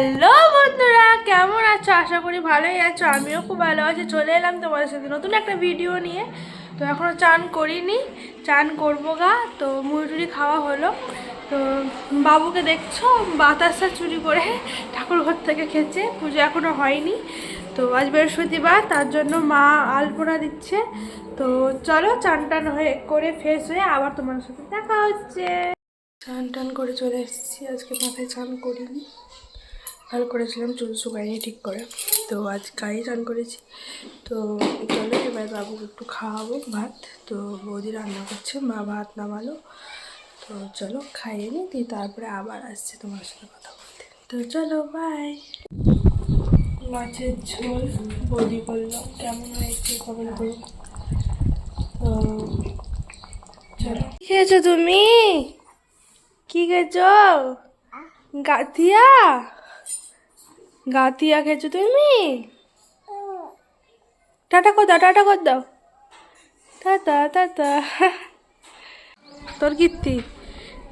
Hello বন্ধুরা, কেমন আছো? আশা করি ভালোই আছো। আমিও খুব ভালো আছি। চলে এলাম তোমাদের সাথে নতুন একটা ভিডিও নিয়ে। তো এখনও চান করিনি। চান করব গা। তো মুড়ি খাওয়া হলো। তো বাবুকে দেখছ? বাতাসা চুরি করে ঠাকুর ঘর থেকে খেয়েছে। পুজো এখনও হয়নি। তো আজ বৃহস্পতিবার, তার জন্য মা আলপনা দিচ্ছে। তো চলো চান টান হয়ে, করে ফ্রেশ হয়ে আবার তোমার সাথে দেখা হচ্ছে। চান টান করে চলে এসেছি। আজকে মাথায় চান করিনি। ভালো করেছিলাম, চুল শুকাইনি ঠিক করে। তো আজ গায়ে চান করেছি। তো চলো এবার বাবুকে একটু খাওয়াবো ভাত। তো বৌদি রান্না করছে, মা ভাত নামালো। তো চলো খাইয়ে নিই দিয়ে তারপরে আবার আসছে তোমার সাথে কথা বলতে। তো চলো বাই মাছের ঝোল, বৌদি করল কেমন হয়েছে কমেন্ট করো। তো চলো। খেয়েছো তুমি? কি খেয়েছো? গাথিয়া গাথিয়া খেয়েছো তুমি? টাটা কর দাও, টাটা কর দাও। টাটা টাটা। তোর কীর্তি?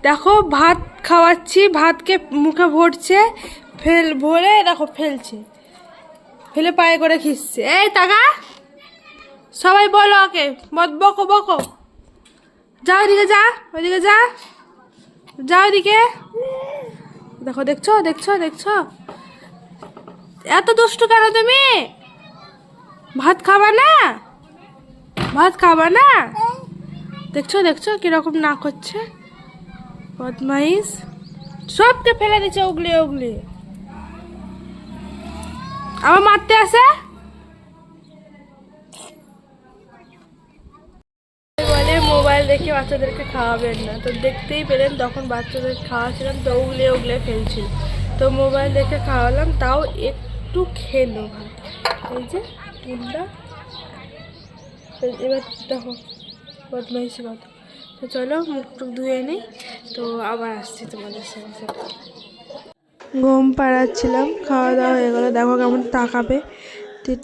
দেখো ভাত খাওয়াচ্ছি, ভাতকে মুখে ভরছে, ফেল, ভরে দেখো ফেলছে। ফেলে পায়ে করে খিসছে এই টাকা! সবাই বলো ওকে, বকো বকো যা ওইদিকে যা ওইদিকে যা। যা ওইদিকে দেখো, দেখছ দেখছ দেখছ? এত দুষ্টু কেন তুমি? ভাত খাবা না? ভাত খাবা না? দেখছ দেখছ কীরকম না করছে? বদমাইশ। সবকে ফেলে দিচ্ছে উগলি উগলি। আবার মারতে আসে? বলে মোবাইল দেখে বাচ্চাদেরকে খাওয়াবেন না। তো দেখতেই পেলেন তখন বাচ্চাদের খাওয়াছিলাম, তো উগলে উগলে ফেলছিল তো মোবাইল দেখে খাওয়ালাম, তাও একটু খেলো এই যে তিনটা এবার দেখো, বদমাইশি কত তো চলো মুখ টুক ধুয়ে নিই, তো আবার আসছি তোমাদের সাথে। ঘুম পাড়াচ্ছিলাম, খাওয়া দাওয়া হয়ে গেলো। দেখো কেমন তাকাবে।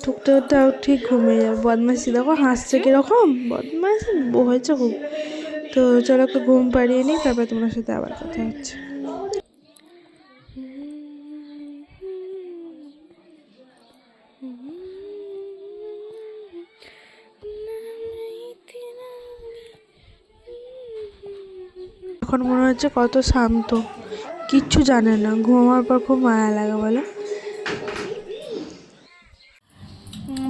ঠুকতে ঠুকতে ঠিক ঘুমিয়ে যাবে। বদমাইশি, দেখো হাসছে কীরকম। বদমাইশি হয়েছে খুব। তো চলো একটু ঘুম পাড়িয়ে নিই, তারপরে তোমার সাথে আবার কথা হচ্ছে। এখন মনে হচ্ছে কত শান্ত। কিচ্ছু জানে না। ঘুমার পর খুব মায়া লাগে, বলো।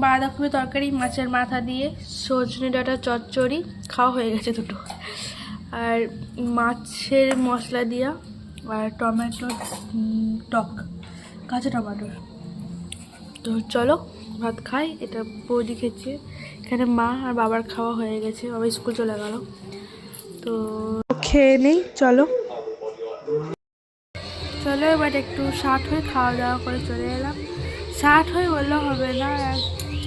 বাঁধাকপি তরকারি, মাছের মাথা দিয়ে, সজনে ডাঁটা, চচ্চড়ি, খাওয়া হয়ে গেছে দুটো। আর মাছের মশলা দিয়া, আর টমেটো টক, কাঁচা টমেটোর। তো চলো ভাত খাই এটা বৌদি খেয়েছে। এখানে মা আর বাবার খাওয়া হয়ে গেছে বাবা স্কুল চলে গেল। তো খেয়ে নেই চলো। চলো এবার একটু ষাট হয়ে খাওয়া দাওয়া করে চলে এলাম। ষাট হয়ে বললে হবে না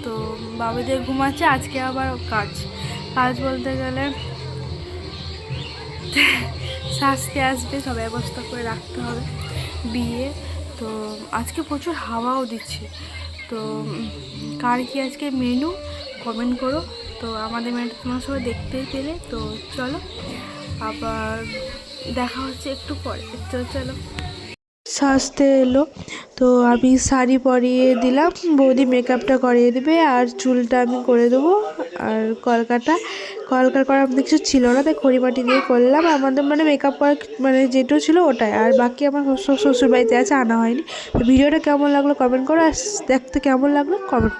তো বাবুদের ঘুমাচ্ছে আজকে আবার কাজ। কাজ বলতে গেলে শাস্তি আসবে সব ব্যবস্থা করে রাখতে হবে। বিয়ে তো আজকে প্রচুর হাওয়াও দিচ্ছে। তো কার কি আজকে মেনু? কমেন্ট করো। তো আমাদের মেনুটা তোমার সবাই দেখতেই পেলে। তো চলো, আবার দেখা হচ্ছে একটু পরে। তো চলো। সাজতে এলো। তো আমি শাড়ি পরিয়ে দিলাম। বৌদি মেকআপটা করিয়ে দেবে আর চুলটা আমি করে দেবো। আর কলকাটা কলকার করা কিছু ছিল না, তাই খড়িমাটি দিয়ে করলাম। আমাদের মানে মেকআপ করার মানে যেটু ছিল ওটাই। আর বাকি আমার শ্বশুর বাড়িতে আছে, আনা হয়নি। ভিডিওটা কেমন লাগল কমেন্ট করো, আর দেখতে কেমন লাগল কমেন্ট